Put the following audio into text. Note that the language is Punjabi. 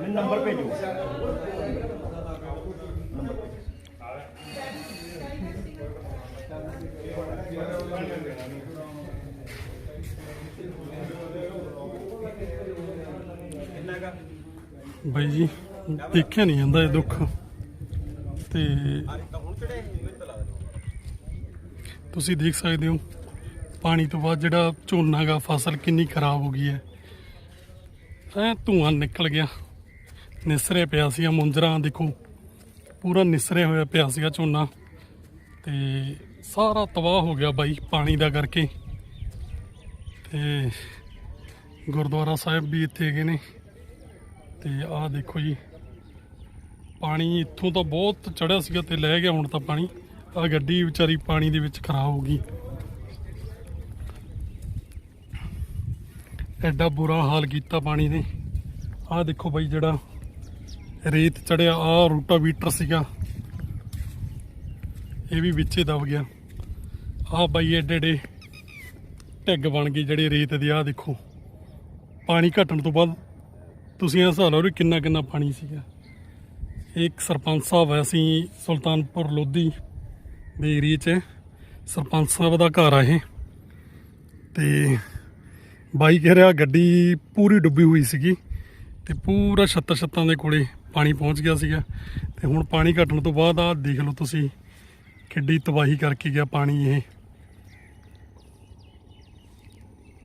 ਮੈਨੂੰ ਨੰਬਰ ਭੇਜੋ। ਬਾਈ ਜੀ, ਦੇਖਿਆ ਨਹੀਂ ਜਾਂਦਾ ਇਹ ਦੁੱਖ। ਤੇ ਤੁਸੀਂ ਦੇਖ ਸਕਦੇ ਹੋ, ਪਾਣੀ ਤੋਂ ਬਾਅਦ ਜਿਹੜਾ ਝੋਨਾ ਗਾ ਫਸਲ ਕਿੰਨੀ ਖਰਾਬ ਹੋ ਗਈ ਹੈ। ਐ ਧੂਆਂ ਨਿਕਲ ਗਿਆ। ਨਿਸਰੇ ਪਿਆ ਸੀਗਾ ਮੁੰਜਰਾ, ਦੇਖੋ, ਪੂਰਾ ਨਿਸਰਿਆ ਹੋਇਆ ਪਿਆ ਸੀਗਾ ਝੋਨਾ। ਤੇ ਸਾਰਾ ਤਬਾਹ ਹੋ ਗਿਆ ਬਾਈ ਪਾਣੀ ਦਾ ਕਰਕੇ। ਤੇ ਗੁਰਦੁਆਰਾ ਸਾਹਿਬ ਵੀ ਇੱਥੇ ਹੈਗੇ ਨੇ। ਤੇ ਆਹ ਦੇਖੋ ਜੀ, ਪਾਣੀ ਇੱਥੋਂ ਤਾਂ ਬਹੁਤ ਚੜਿਆ ਸੀਗਾ ਤੇ ਲੈ ਗਿਆ ਹੁਣ ਤਾਂ ਪਾਣੀ। ਆ ਗੱਡੀ ਵਿਚਾਰੀ ਪਾਣੀ ਦੇ ਵਿੱਚ ਖਰਾਬ ਹੋ ਗਈ। ਐਡਾ ਬੁਰਾ ਹਾਲ ਕੀਤਾ ਪਾਣੀ ਨੇ। ਆਹ ਦੇਖੋ ਬਾਈ ਜਿਹੜਾ ਰੇਤ ਚੜਿਆ ਆ ਰੂਟਾਵੀਟਰ ਸੀਗਾ। ਇਹ ਵੀ ਵਿੱਚੇ ਦਬ ਗਿਆ। ਆਹ ਬਾਈ ਐਡੇ ਐਡੇ ਢਿੱਗ ਬਣ ਗਏ ਜਿਹੜੇ ਰੇਤ ਦੇ। ਆਹ ਦੇਖੋ, ਪਾਣੀ ਘਟਣ ਤੋਂ ਬਾਅਦ ਤੁਸੀਂ ਇਹ ਹਿਸਾਬ ਲਾਓ ਵੀ ਕਿੰਨਾ ਕਿੰਨਾ ਪਾਣੀ ਸੀਗਾ। ਇੱਕ ਸਰਪੰਚ ਸਾਹਿਬ ਹੈ ਅਸੀਂ ਸੁਲਤਾਨਪੁਰ ਲੋਧੀ ਦੇ ਏਰੀਏ 'ਚ। ਸਰਪੰਚ ਸਾਹਿਬ ਦਾ ਘਰ ਆ ਇਹ। ਤੇ ਬਾਈ ਕਹਿ ਰਿਹਾ ਗੱਡੀ ਪੂਰੀ ਡੁੱਬੀ ਹੋਈ ਸੀਗੀ ਤੇ ਪੂਰਾ ਛੱਤਾਂ ਛੱਤਾਂ ਦੇ ਕੋਲੇ ਪਾਣੀ ਪਹੁੰਚ ਗਿਆ ਸੀਗਾ। ਤੇ ਹੁਣ ਪਾਣੀ ਘਟਣ ਤੋਂ ਬਾਅਦ ਆ ਦੇਖ ਲਓ ਤੁਸੀਂ ਕਿੱਡੀ ਤਬਾਹੀ ਕਰਕੇ ਗਿਆ ਪਾਣੀ ਇਹ।